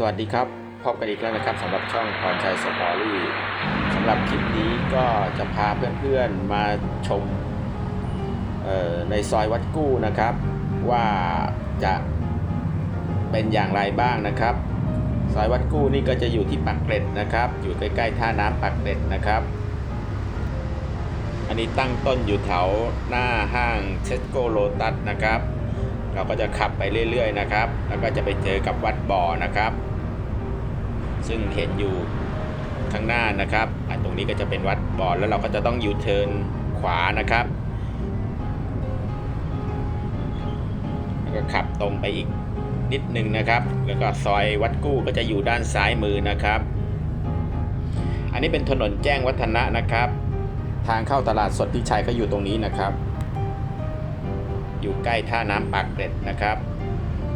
สวัสดีครับ พบกันอีกแล้วนะครับสำหรับช่องพรชัยสตอรี่สำหรับคลิปนี้ก็จะพาเพื่อนๆมาชมในซอยวัดกู้นะครับ ว่าจะเป็นอย่างไรบ้างนะครับ ซอยวัดกู้นี่ก็จะอยู่ที่ปากเกร็ดนะครับ อยู่ใกล้ๆท่าน้ำปากเกร็ดนะครับ อันนี้ตั้งต้นอยู่แถวหน้าห้างเชสโกโลตัสนะครับ เราก็จะขับไปเรื่อยๆนะครับ แล้วก็จะไปเจอกับวัดบ่อนะครับ ซึ่งเห็นอยู่ข้างหน้านะครับตรงนี้ก็จะเป็นวัดบ่อแล้วเราก็จะต้องยูเทิร์นขวานะครับ แล้วก็ขับตรงไปอีกนิดนึงนะครับ แล้วก็ซอยวัดกู้ก็จะอยู่ด้านซ้ายมือนะครับ อันนี้เป็นถนนแจ้งวัฒนะนะครับ ทางเข้าตลาดสดพิชัยก็อยู่ตรงนี้นะครับ อยู่ใกล้ท่าน้ำปากเกร็ดนะครับ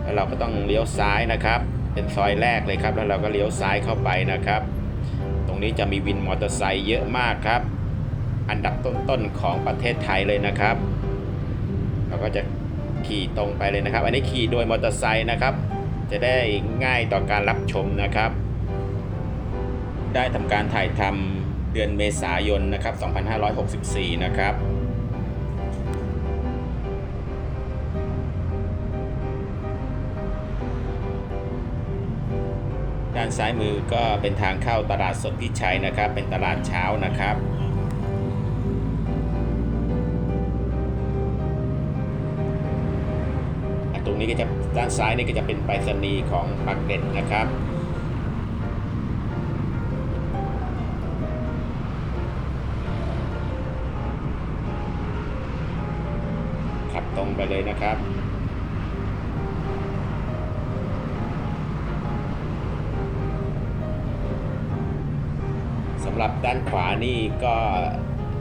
แล้วเราก็ต้องเลี้ยวซ้ายนะครับ เป็นซอยแรกเลยครับ แล้วเราก็เลี้ยวซ้ายเข้าไปนะครับ ตรงนี้จะมีวินมอเตอร์ไซค์เยอะมากครับ อันดับต้นๆของประเทศไทยเลยนะครับ เราก็จะขี่ตรงไปเลยนะครับ อันนี้ขี่โดยมอเตอร์ไซค์นะครับ จะได้ง่ายต่อการรับชมนะครับ ได้ทำการถ่ายทำเดือนเมษายนนะครับ 2564 นะครับ ด้านซ้ายมือก็เป็นทางเข้าตลาดสดพิชัยนะครับ เป็นตลาดเช้านะครับ ตรงนี้ก็จะด้านซ้ายนี่ก็จะเป็นไปรษณีย์ของปากเกร็ดนะครับขับตรงไปเลยนะครับ หรับด้านขวานี่ก็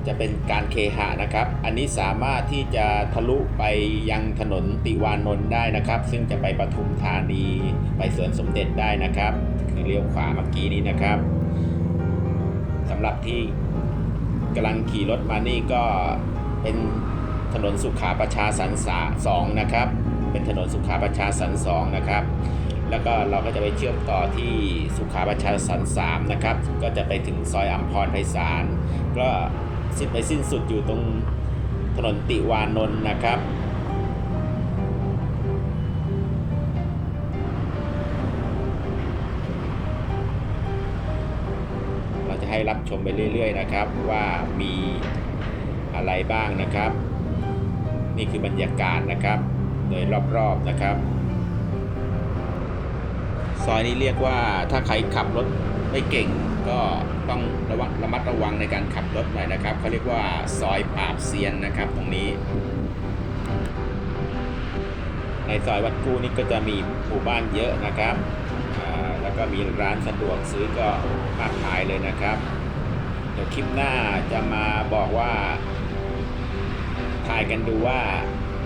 จะเป็นการเคหะนะครับ อันนี้สามารถที่จะทะลุไปยังถนนติวานนท์ได้นะครับ ซึ่งจะไปปทุมธานีไปสวนสมเด็จได้นะครับ คือเลี้ยวขวาเมื่อกี้นี้นะครับสำหรับที่กำลังขี่รถมานี่ก็เป็นถนนสุขาประชาสรรสาสองนะครับ เป็นถนนสุขาประชาสรรสองนะครับ แล้วก็เราก็จะไปเชื่อมต่อที่สุขาประชาสรรสามนะครับ ก็จะไปถึงซอยอัมพรไพศาล ก็สิ้นไปสิ้นสุดอยู่ตรงถนนติวานนท์นะครับเราจะให้รับชมไปเรื่อย ๆ นะครับ ว่ามีอะไรบ้างนะครับ นี่คือบรรยากาศนะครับ โดยรอบ ๆ นะครับ ซอยนี้เรียกว่าถ้าใครขับรถไม่เก่ง ก็ต้องระวังระมัดระวังในการขับรถหน่อยนะครับเขาเรียกว่าซอยปราบเซียนนะครับตรงนี้ ในซอยวัดกู้นี่ก็จะมีหมู่บ้านเยอะนะครับแล้วก็มีร้านสะดวกซื้อก็มากมายเลยนะครับ เดี๋ยวคลิปหน้าจะมาบอกว่าถ่ายกันดูว่า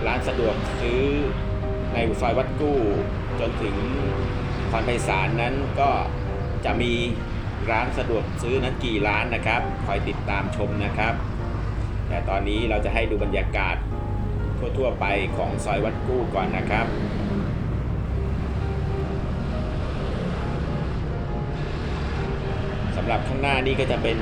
ร้านสะดวกซื้อในซอยวัดกู้จนถึง พรไพศาลนั้นก็จะมีร้านสะดวกซื้อนั้นกี่ร้านนะครับ คอยติดตามชมนะครับ แต่ตอนนี้เราจะให้ดูบรรยากาศทั่วๆไปของซอยวัดกู้ก่อนนะครับสำหรับข้างหน้านี่ก็จะเป็น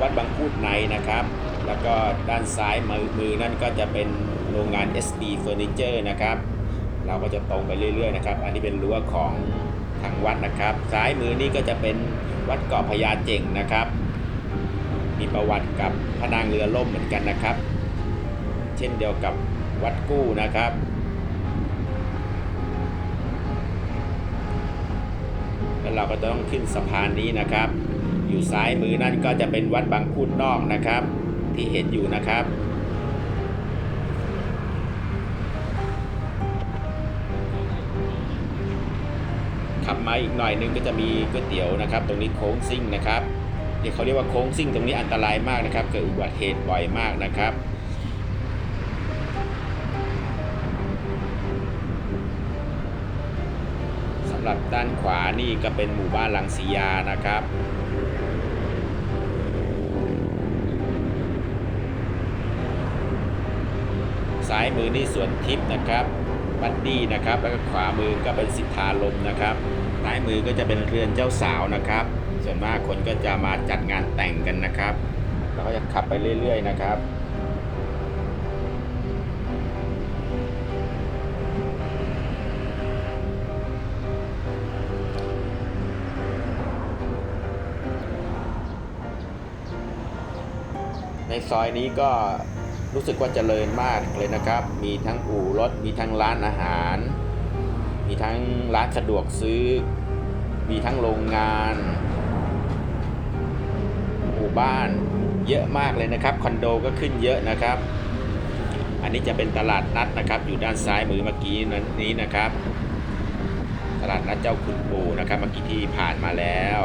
วัดบางพูดในนะครับ แล้วก็ด้านซ้ายมือมอนั่นก็จะเป็นโรงงาน SD Furniture นะครับ เราก็จะตรงไปเรื่อยๆนะครับ อันนี้เป็นรั้วของทางวัดนะครับ ซ้ายมือนี่ก็จะเป็นวัดเกาะพญาเจ่งนะครับ มีประวัติกับพระนางเรือล่มเหมือนกันนะครับ เช่นเดียวกับวัดกู้นะครับ แล้วเราก็ต้องขึ้นสะพานนี้นะครับ อยู่ซ้ายมือนั่นก็จะเป็นวัดบางพูดนอกนะครับ ที่เห็นอยู่นะครับ ขับมาอีกหน่อยนึงก็จะมีก๋วยเตี๋ยวนะครับ ตรงนี้โค้งซิ่งนะครับเดี๋ยวเขาเรียกว่าโค้งซิ่งตรงนี้อันตรายมากนะครับเกิดอุบัติเหตุบ่อยมากนะครับสำหรับด้านขวานี่ก็เป็นหมู่บ้านลังสียานะครับซ้ายมือนี่สวนทิพย์นะครับ บัดดี้นะครับ แล้วก็ขวามือก็เป็นสิทธาลมนะครับซ้ายมือก็จะเป็นเรือนเจ้าสาวนะครับ ส่วนมากคนก็จะมาจัดงานแต่งกันนะครับเราก็จะขับไปเรื่อย ๆ นะครับในซอยนี้ก็ รู้สึกว่าเจริญมากเลยนะครับ มีทั้งอู่รถ มีทั้งร้านอาหาร มีทั้งร้านสะดวกซื้อ มีทั้งโรงงานหมู่บ้านเยอะมากเลยนะครับ คอนโดก็ขึ้นเยอะนะครับ อันนี้จะเป็นตลาดนัดนะครับ อยู่ด้านซ้ายมือเมื่อกี้นั้นนี้นะครับ ตลาดนัดเจ้าคุณปูนะครับ เมื่อกี้ที่ผ่านมาแล้ว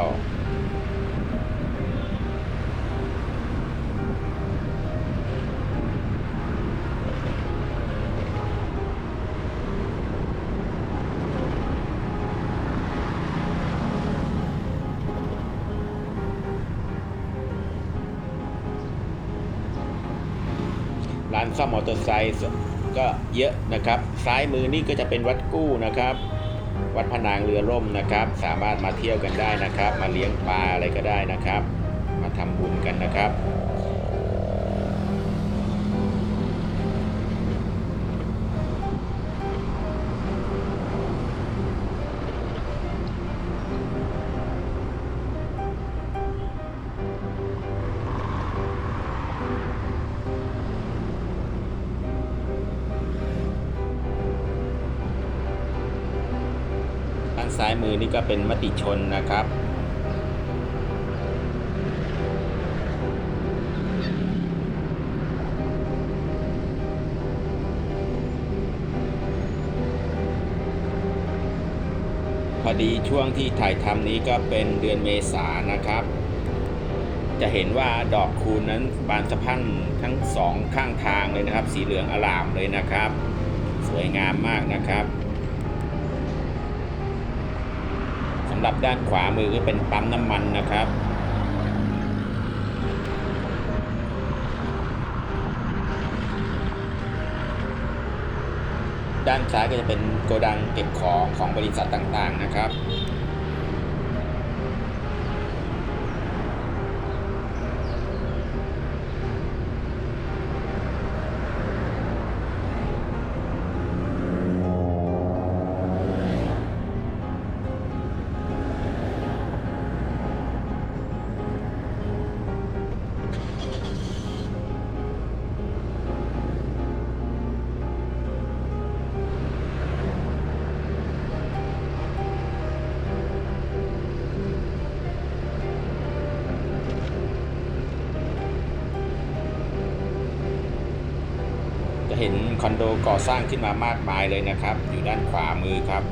ซ่อมมอเตอร์ไซค์ก็เยอะนะครับ ซ้ายมือนี่ก็จะเป็นวัดกู้นะครับ วัดพนางเรือร่มนะครับ สามารถมาเที่ยวกันได้นะครับ มาเลี้ยงปลาอะไรก็ได้นะครับ มาทำบุญกันนะครับือนี่ก็เป็นมติชนนะครับพอดีช่วงที่ถ่ายทำนี้ก็เป็นเดือนเมษานะครับ จะเห็นว่าดอกคูณนั้นบานสะพรังทั้งสองข้างทางเลยนะครับ สีเหลืองอลามเลยนะครับ สวยงามมากนะครับำหรับด้านขวามือก็เป็นปั๊มน้ำมันนะครับ ด้านซ้ายก็จะเป็นโกดังเก็บของของบริษัทต่างๆนะครับ เห็นคอนโดก่อสร้างขึ้นมามากมายเลยนะครับ อยู่ด้านขวามือครับ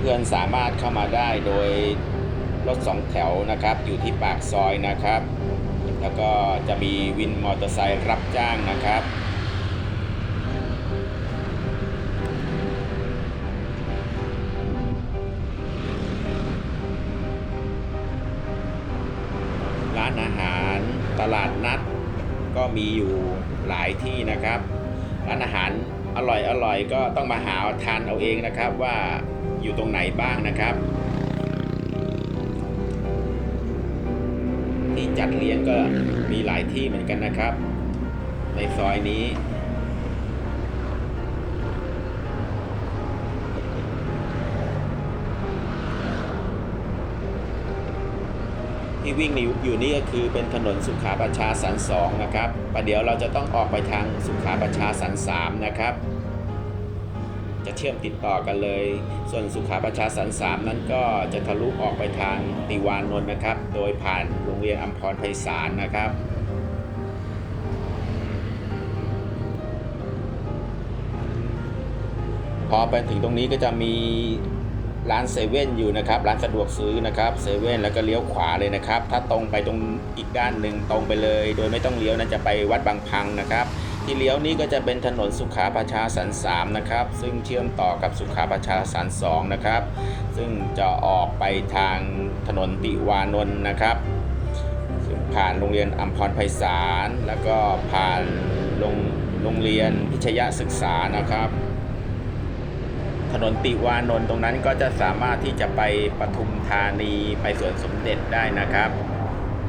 เพื่อนๆสามารถเข้ามาได้โดยรถสองแถวนะครับ อยู่ที่ปากซอยนะครับ แล้วก็จะมีวินมอเตอร์ไซค์รับจ้างนะครับร้านอาหารตลาดนัดก็มีอยู่ หลายที่นะครับร้านอาหารอร่อยอร่อยก็ต้องมาหาทานเอาเองนะครับว่าอยู่ตรงไหนบ้างนะครับ ที่จัดเลี้ยงก็มีหลายที่เหมือนกันนะครับ ในซอยนี้ ที่วิ่งอยู่นี่ก็คือเป็นถนนสุขาประชาสรรสองนะครับประเดี๋ยวเราจะต้องออกไปทางสุขาประชาสรรสามนะครับ จะเชื่อมติดต่อกันเลย ส่วนสุขาประชาสรรสามนั้นก็จะทะลุออกไปทางติวานนท์นะครับ โดยผ่านโรงเรียนอัมพรไพศาลนะครับพอไปถึงตรงนี้ก็จะมี ร้านเซเว่นอยู่นะครับ ร้านสะดวกซื้อนะครับเซเว่นแล้วก็เลี้ยวขวาเลยนะครับ ถ้าตรงไปตรงอีกด้านหนึ่งตรงไปเลย โดยไม่ต้องเลี้ยวนะจะไปวัดบางพังนะครับ ที่เลี้ยวนี้ก็จะเป็นถนนสุขาประชาสรรสามนะครับ ซึ่งเชื่อมต่อกับสุขาประชาสรรสองนะครับ ซึ่งจะออกไปทางถนนติวานนท์นะครับซึ่งผ่านโรงเรียนอัมพรไพศาลแล้วก็ผ่านโรงโรงเรียนพิชยศึกษานะครับ ถนนติวานนท์ตรงนั้นก็จะสามารถที่จะไปปทุมธานีไปสวนสมเด็จได้นะครับ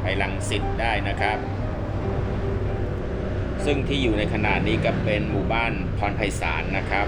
ไปลังสิตได้นะครับ ซึ่งที่อยู่ในขณะนี้ก็เป็นหมู่บ้านพรไพศาลนะครับ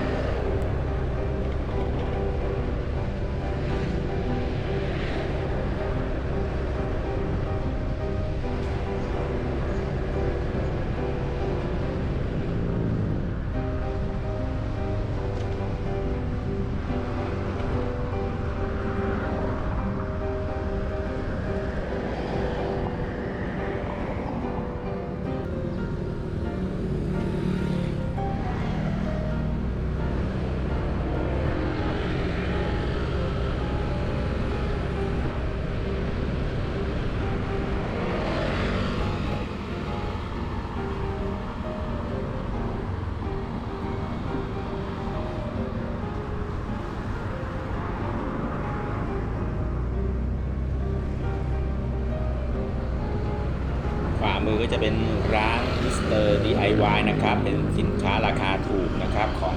DIY นะครับ เป็นสินค้าราคาถูกนะครับของ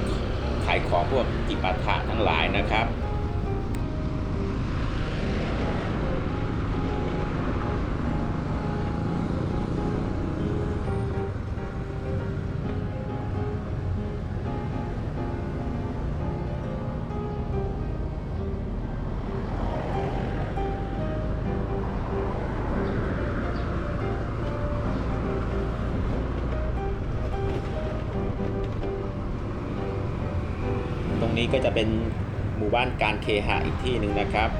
ขายของพวกจิปาถะทั้งหลายนะครับ รงนี้ก็จะเป็นหมู่บ้านการเคหะอีกที่หนึ่งนะครับ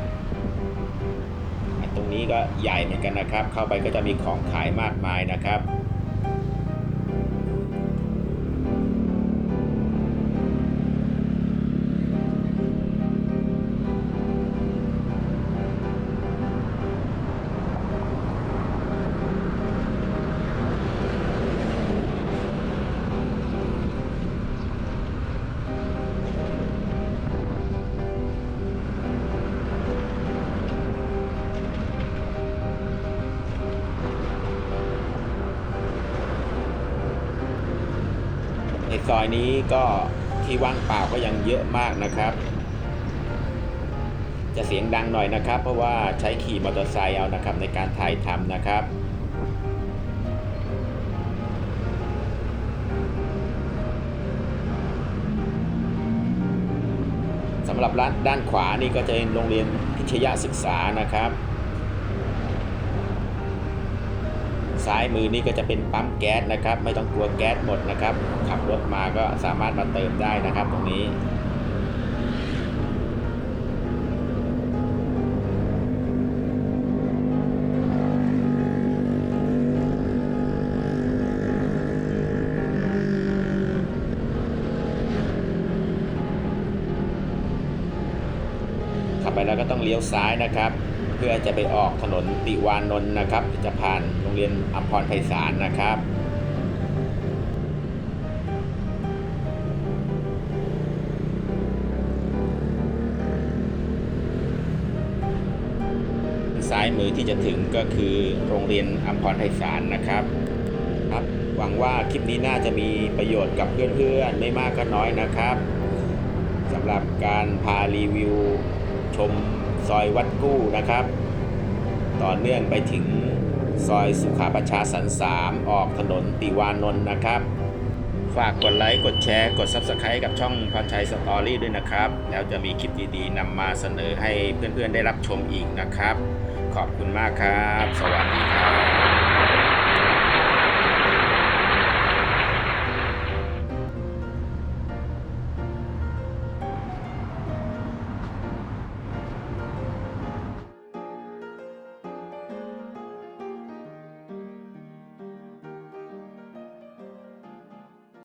ตรงนี้ก็ใหญ่เหมือนกันนะครับ เข้าไปก็จะมีของขายมากมายนะครับ ซอยนี้ก็ที่ว่างเปล่าก็ยังเยอะมากนะครับ จะเสียงดังหน่อยนะครับ เพราะว่าใช้ขี่มอเตอร์ไซค์เอานะครับในการถ่ายทำนะครับสำหรับร้านด้านขวานี่ก็จะเป็นโรงเรียนพิชยศึกษานะครับ ซ้ายมือนี่ก็จะเป็นปั๊มแก๊สนะครับ ไม่ต้องกลัวแก๊สหมดนะครับ ขับรถมาก็สามารถมาเติมได้นะครับตรงนี้ขับไปแล้วก็ต้องเลี้ยวซ้ายนะครับ เพื่อจะไปออกถนนติวานนท์นะครับ จะผ่านโรงเรียนอัมพรไพศาลนะครับซ้ายมือที่จะถึงก็คือโรงเรียนอัมพรไพศาลนะครับครับ หวังว่าคลิปนี้น่าจะมีประโยชน์กับเพื่อนๆ ไม่มากก็น้อยนะครับสำหรับการพารีวิวชม ซอยวัดกู้นะครับ ต่อเนื่องไปถึงซอยสุขาประชาสรรสามออกถนนติวานนท์นะครับ ฝากกดไลค์ กดแชร์ กด Subscribe กับช่องพรชัยสตอรี่ด้วยนะครับ แล้วจะมีคลิปดีๆนำมาเสนอให้เพื่อนๆได้รับชมอีกนะครับ ขอบคุณมากครับ สวัสดีครับ